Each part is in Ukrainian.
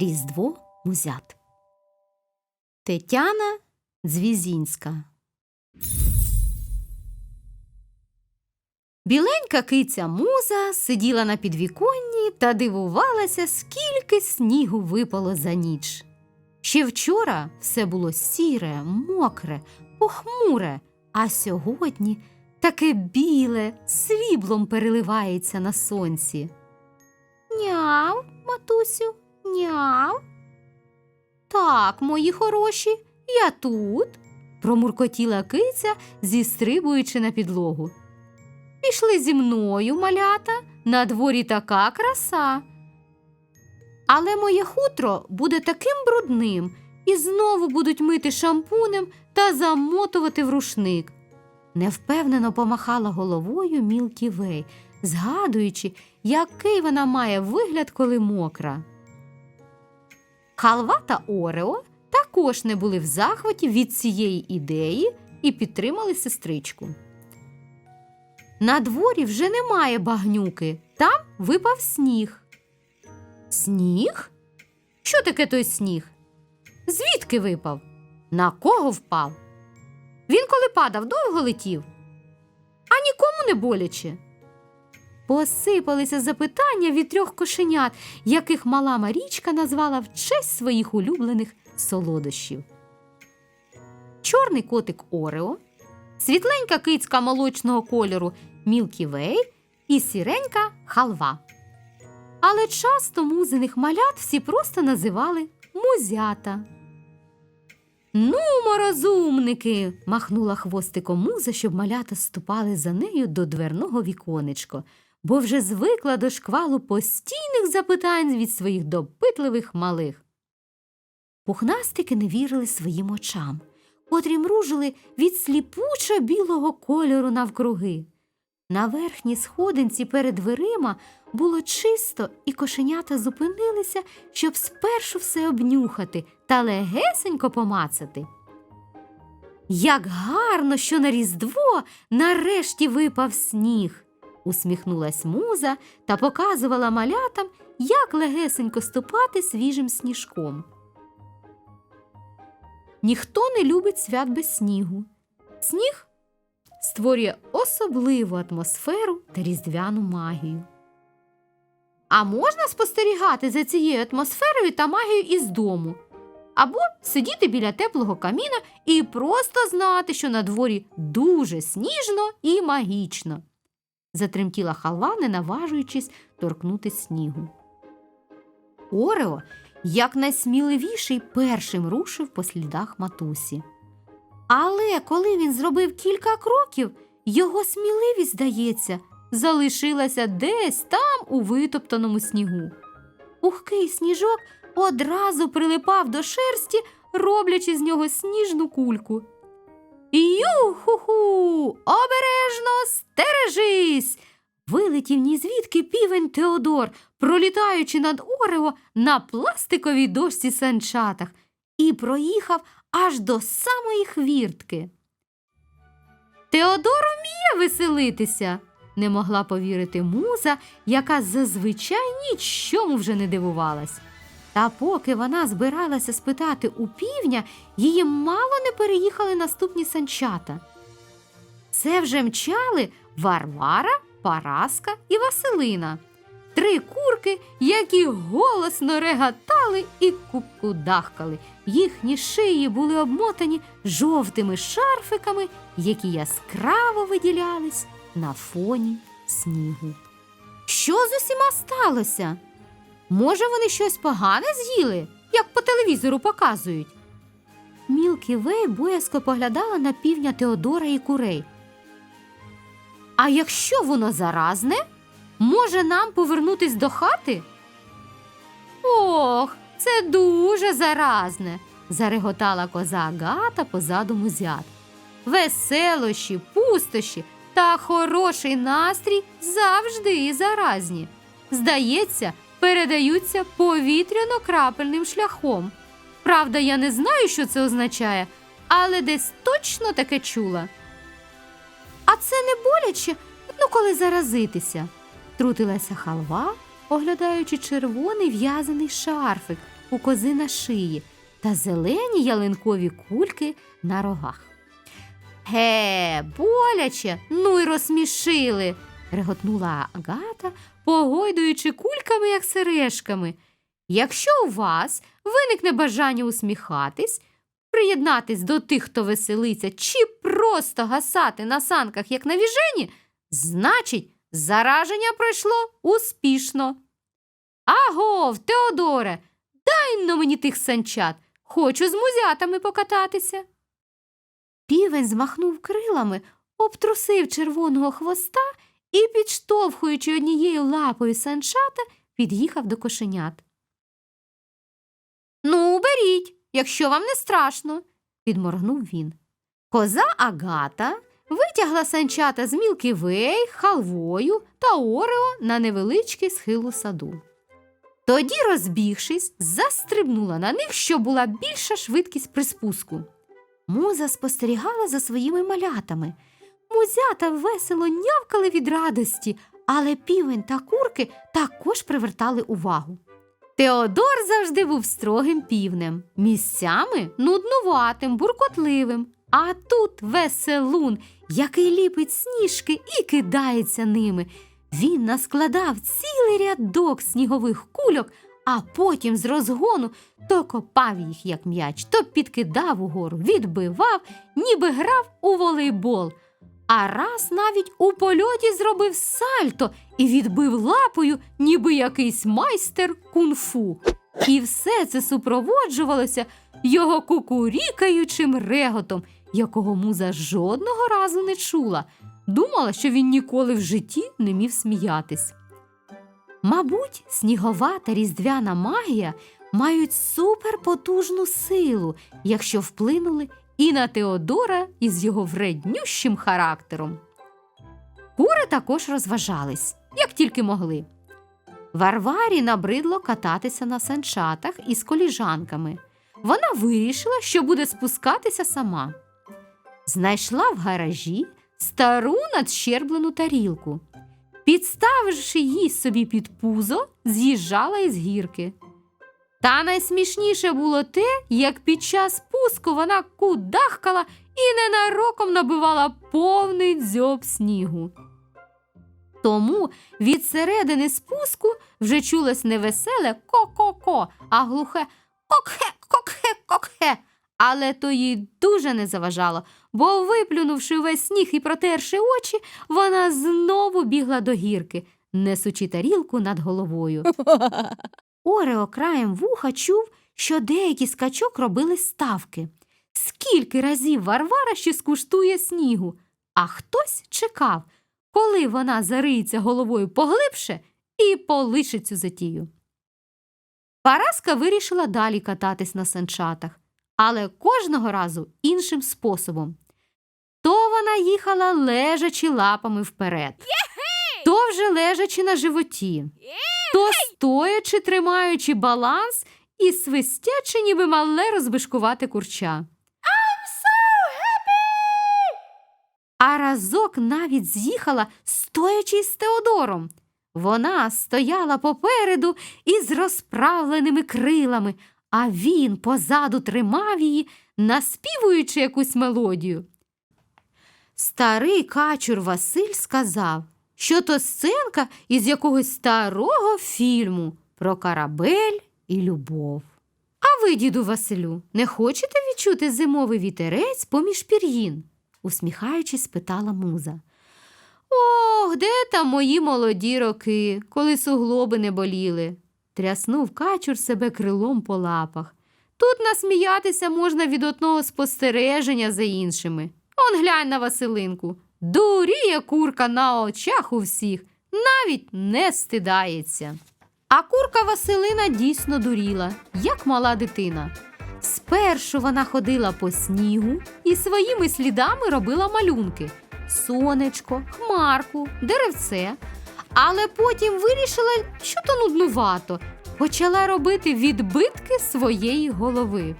Різдво музят. Тетяна Дзвізінська. Біленька киця муза сиділа на підвіконні та дивувалася, скільки снігу випало за ніч. Ще вчора все було сіре, мокре, похмуре, а сьогодні таке біле, свіблом переливається на сонці. Няв, матусю, няв. Так, мої хороші, я тут, промуркотіла киця, зістрибуючи на підлогу. Пішли зі мною, малята, на дворі така краса. Але моє хутро буде таким брудним і знову будуть мити шампунем та замотувати в рушник. Невпевнено помахала головою Мілкі Вей, згадуючи, який вона має вигляд, коли мокра. Халва та Орео також не були в захваті від цієї ідеї і підтримали сестричку. На дворі вже немає багнюки, там випав сніг. Сніг? Що таке той сніг? Звідки випав? На кого впав? Він, коли падав, довго летів, а нікому не боляче. Посипалися запитання від трьох кошенят, яких мала Марічка назвала в честь своїх улюблених солодощів. Чорний котик Орео, світленька кицька молочного кольору Мілкі Вей і сіренька халва. Але часто музиних малят всі просто називали музята. Ну, розумники, махнула хвостиком муза, щоб малята ступали за нею до дверного віконечко, бо вже звикла до шквалу постійних запитань від своїх допитливих малих. Пухнастики не вірили своїм очам, котрі мружили від сліпучо білого кольору навкруги. На верхній сходинці перед дверима було чисто, і кошенята зупинилися, щоб спершу все обнюхати та легесенько помацати. Як гарно, що на Різдво нарешті випав сніг, усміхнулась муза та показувала малятам, як легесенько ступати свіжим сніжком. Ніхто не любить свят без снігу. Сніг створює особливу атмосферу та різдвяну магію. А можна спостерігати за цією атмосферою та магією із дому, або сидіти біля теплого каміна і просто знати, що на дворі дуже сніжно і магічно. Затремтіла халва, не наважуючись торкнути снігу. Орео якнайсміливіший першим рушив по слідах матусі. Але коли він зробив кілька кроків, його сміливість, здається, залишилася десь там у витоптаному снігу. Пухкий сніжок одразу прилипав до шерсті, роблячи з нього сніжну кульку. Ю-ху-ху! Обережно стережись! Вилетів ні звідки півень Теодор, пролітаючи над Орео на пластиковій дошці санчатах, і проїхав аж до самої хвіртки. Теодор вміє веселитися, не могла повірити муза, яка зазвичай нічому вже не дивувалась. Та поки вона збиралася спитати у півня, її мало не переїхали наступні санчата. Це вже мчали Варвара, Параска і Василина. Три курки, які голосно регатали і кукудахкали. Їхні шиї були обмотані жовтими шарфиками, які яскраво виділялись на фоні снігу. Що з усіма сталося? Може, вони щось погане з'їли, як по телевізору показують? Мілкі Вей боязко поглядала на півня Теодора і курей. А якщо воно заразне? Може нам повернутись до хати? Ох, це дуже заразне, зареготала коза Агата позаду музят. Веселощі, пустощі та хороший настрій завжди заразні. Здається, передаються повітряно-крапельним шляхом. Правда, я не знаю, що це означає, але десь точно таке чула. А це не боляче, ну коли заразитися трутилася халва, оглядаючи червоний в'язаний шарфик, у кози на шиї та зелені ялинкові кульки на рогах. Ге, боляче, ну й розсмішили, реготнула Агата, погойдуючи кульками, як сережками. Якщо у вас виникне бажання усміхатись, приєднатись до тих, хто веселиться, чи просто гасати на санках, як на віжені, значить, зараження пройшло успішно. Агов, Теодоре, дай но мені тих санчат, хочу з музятами покататися. Півень змахнув крилами, обтрусив червоного хвоста і, підштовхуючи однією лапою санчата, під'їхав до кошенят. Ну, беріть, якщо вам не страшно, підморгнув він. Коза Агата витягла санчата з Мілкі Вей, халвою та Орео на невеличкий схил у саду. Тоді, розбігшись, застрибнула на них, що була більша швидкість при спуску. Муза спостерігала за своїми малятами. Музята весело нявкали від радості, але півень та курки також привертали увагу. Теодор завжди був строгим півнем, місцями нуднуватим, буркотливим. А тут веселун, який ліпить сніжки і кидається ними. Він наскладав цілий рядок снігових кульок, а потім з розгону то копав їх, як м'яч, то підкидав угору, відбивав, ніби грав у волейбол. А раз навіть у польоті зробив сальто і відбив лапою, ніби якийсь майстер кунг-фу. І все це супроводжувалося його кукурікаючим реготом, якого муза жодного разу не чула. Думала, що він ніколи в житті не міг сміятись. Мабуть, снігова та різдвяна магія мають суперпотужну силу, якщо вплинули і на Теодора із його вреднющим характером. Кури також розважались, як тільки могли. Варварі набридло кататися на санчатах із коліжанками. Вона вирішила, що буде спускатися сама. Знайшла в гаражі стару надщерблену тарілку. Підставивши її собі під пузо, з'їжджала із гірки. Та найсмішніше було те, як під час спуску вона кудахкала і ненароком набивала повний дзьоб снігу. Тому від середини спуску вже чулось не веселе ко-ко-ко, а глухе кокхе, кокхе, кокхе. Але то їй дуже не заважало, бо, виплюнувши весь сніг і протерши очі, вона знову бігла до гірки, несучи тарілку над головою. Орео краєм вуха чув, що деякі з качок робили ставки. Скільки разів Варвара ще скуштує снігу, а хтось чекав, коли вона зариється головою поглибше і полишить цю затію. Параска вирішила далі кататись на санчатах, але кожного разу іншим способом. То вона їхала лежачи лапами вперед, то вже лежачи на животі, то стоячи, тримаючи баланс і свистячи, ніби мале розбишкувати курча. А разок навіть з'їхала, стоячи з Теодором. Вона стояла попереду із розправленими крилами, а він позаду тримав її, наспівуючи якусь мелодію. Старий качур Василь сказав, що то сценка із якогось старого фільму про корабель і любов. А ви, діду Василю, не хочете відчути зимовий вітерець поміж пір'їн? усміхаючись, спитала муза. Ох, де там мої молоді роки, коли суглоби не боліли? тряснув качур себе крилом по лапах. Тут насміятися можна від одного спостереження за іншими. Он глянь на Василинку. Дуріє курка на очах у всіх, навіть не стидається. А курка Василина дійсно дуріла, як мала дитина. Спершу вона ходила по снігу і своїми слідами робила малюнки сонечко, хмарку, деревце. Але потім вирішила, що то нуднувато, почала робити відбитки своєї голови.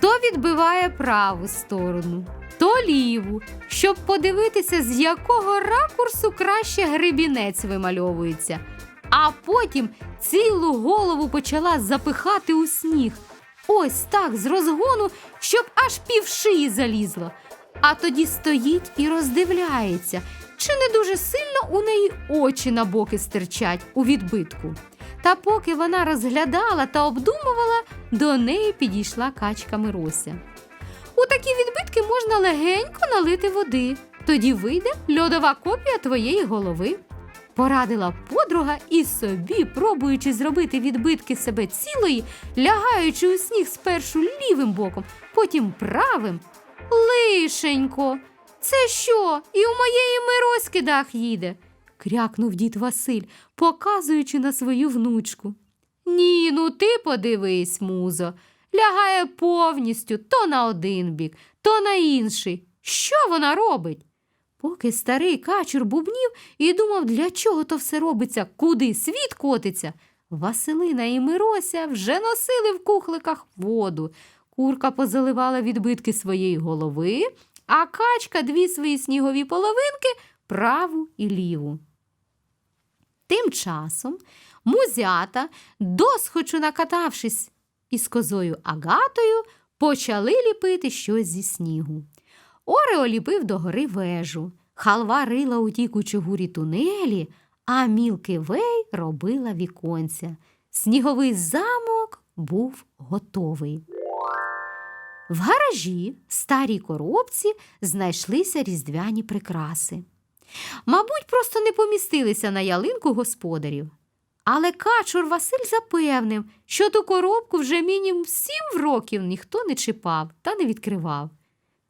То відбиває праву сторону, то ліву, щоб подивитися, з якого ракурсу краще грибінець вимальовується. а потім цілу голову почала запихати у сніг. Ось так з розгону, щоб аж пів шиї залізло. А тоді стоїть і роздивляється, чи не дуже сильно у неї очі на боки стирчать у відбитку. Та поки вона розглядала та обдумувала, до неї підійшла качка Мирося. У такі відбитки можна легенько налити води. Тоді вийде льодова копія твоєї голови. Порадила подруга і собі, пробуючи зробити відбитки себе цілої, лягаючи у сніг спершу лівим боком, потім правим. Лишенько, це що? І у моєї Мироськи дах їде? крякнув дід Василь, показуючи на свою внучку. Ні, ну ти подивись, музо, лягає повністю то на один бік, то на інший. Що вона робить? Поки старий качур бубнів і думав, для чого то все робиться, куди світ котиться, Василина і Мирося вже носили в кухликах воду. Курка позаливала відбитки своєї голови, а качка дві свої снігові половинки праву і ліву. Тим часом музята, досхочу накатавшись із козою Агатою, почали ліпити щось зі снігу. Орео ліпив догори вежу, халва рила у тій кучугурі тунелі, а Мілки Вей робила віконця. Сніговий замок був готовий. В гаражі старій коробці знайшлися різдвяні прикраси. Мабуть, просто не помістилися на ялинку господарів. Але качур Василь запевнив, що ту коробку вже мінімум сім років ніхто не чіпав та не відкривав,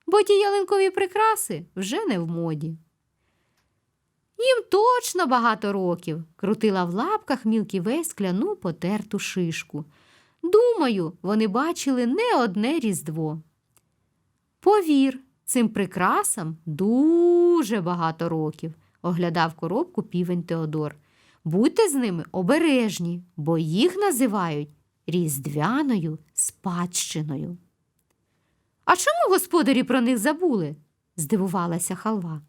бо ті ялинкові прикраси вже не в моді. Їм точно багато років, крутила в лапках Мілкі Вей скляну потерту шишку. Думаю, вони бачили не одне різдво. Повір, цим прикрасам дуже багато років, оглядав коробку півень Теодор. Будьте з ними обережні, бо їх називають різдвяною спадщиною. А чому господарі про них забули? здивувалася халва.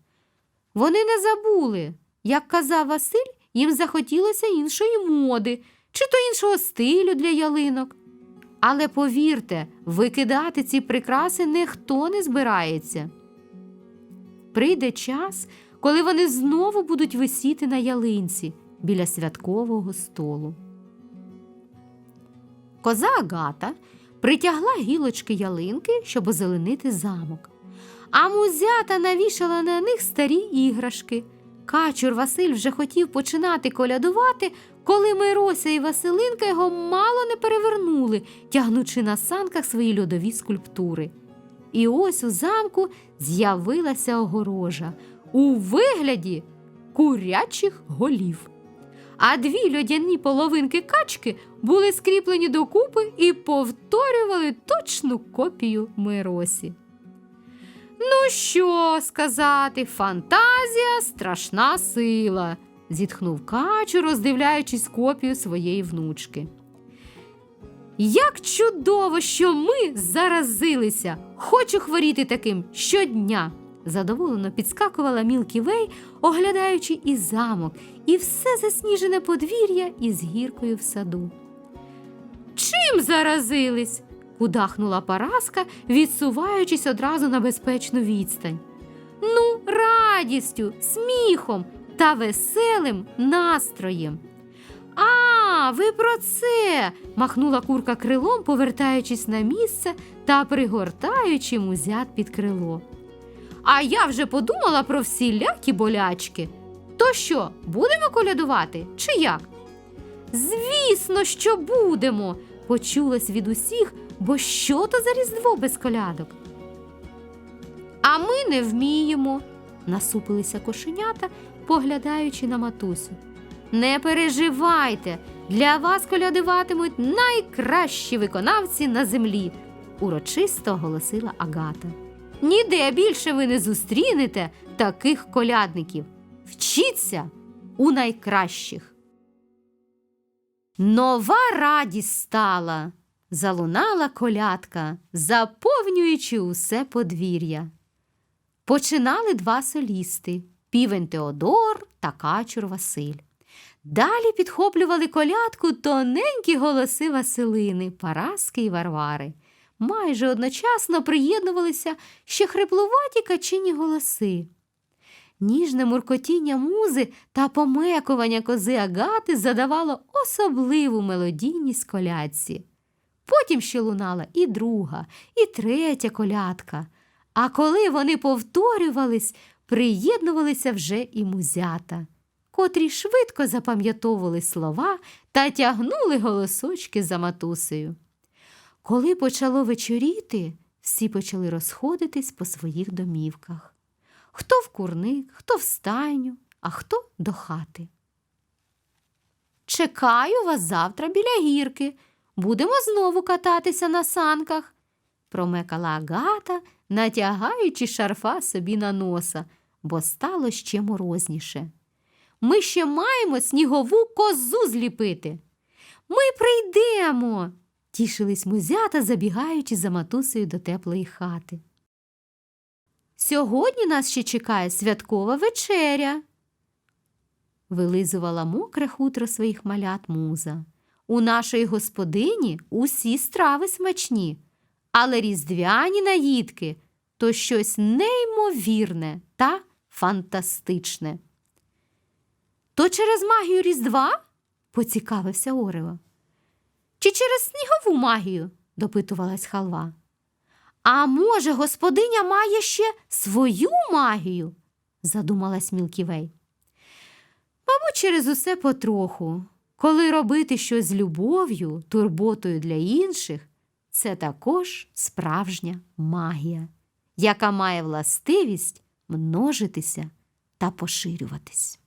Вони не забули. Як казав Василь, їм захотілося іншої моди чи то іншого стилю для ялинок. Але повірте, викидати ці прикраси ніхто не збирається. Прийде час, коли вони знову будуть висіти на ялинці біля святкового столу. Коза Агата притягла гілочки ялинки, щоб озеленити замок. А музята навішала на них старі іграшки. Качур Василь вже хотів починати колядувати, коли Мирося і Василинка його мало не перевернули, тягнучи на санках свої льодові скульптури. І ось у замку з'явилася огорожа у вигляді курячих голів. А дві льодяні половинки качки були скріплені докупи і повторювали точну копію Миросі. Ну, що сказати, фантазія страшна сила, зітхнув качу, роздивляючись копію своєї внучки. Як чудово, що ми заразилися! Хочу хворіти таким щодня. Задоволено підскакувала Мілкі Вей, оглядаючи і замок, і все засніжене подвір'я із гіркою в саду. Чим заразились? удахнула Параска, відсуваючись одразу на безпечну відстань. Ну, радістю, сміхом та веселим настроєм. А, ви про це. махнула курка крилом, повертаючись на місце та пригортаючи музят під крило. А я вже подумала про всілякі болячки. То що, будемо колядувати, чи як? Звісно, що будемо, почулось від усіх, бо що то за різдво без колядок? А ми не вміємо, насупилися кошенята, поглядаючи на матусю. Не переживайте, для вас колядуватимуть найкращі виконавці на землі, урочисто оголосила Агата. Ніде більше ви не зустрінете таких колядників. Вчіться у найкращих. Нова радість стала, залунала колядка, заповнюючи усе подвір'я. Починали два солісти півень Теодор та качур Василь. Далі підхоплювали колядку тоненькі голоси Василини, Параски і Варвари. Майже одночасно приєднувалися ще хриплуваті качині голоси. Ніжне муркотіння музи та помекування кози Агати задавало особливу мелодійність колядці. Потім ще лунала і друга, і третя колядка. А коли вони повторювались, приєднувалися вже і музята, котрі швидко запам'ятовували слова та тягнули голосочки за матусею. Коли почало вечоріти, всі почали розходитись по своїх домівках. Хто в курник, хто в стайню, а хто до хати. Чекаю вас завтра біля гірки. Будемо знову кататися на санках, промекала Агата, натягаючи шарфа собі на носа, бо стало ще морозніше. Ми ще маємо снігову козу зліпити. Ми прийдемо, тішились музята, забігаючи за матусею до теплої хати. Сьогодні нас ще чекає святкова вечеря. Вилизувала мокре хутро своїх малят муза. У нашої господині усі страви смачні, але різдвяні наїдки то щось неймовірне та фантастичне. То через магію Різдва? поцікавився Орео. Чи через снігову магію? допитувалась халва. А може, господиня має ще свою магію? задумалась Мілківей. Мабуть, через усе потроху. Коли робити щось з любов'ю, турботою для інших, це також справжня магія, яка має властивість множитися та поширюватись.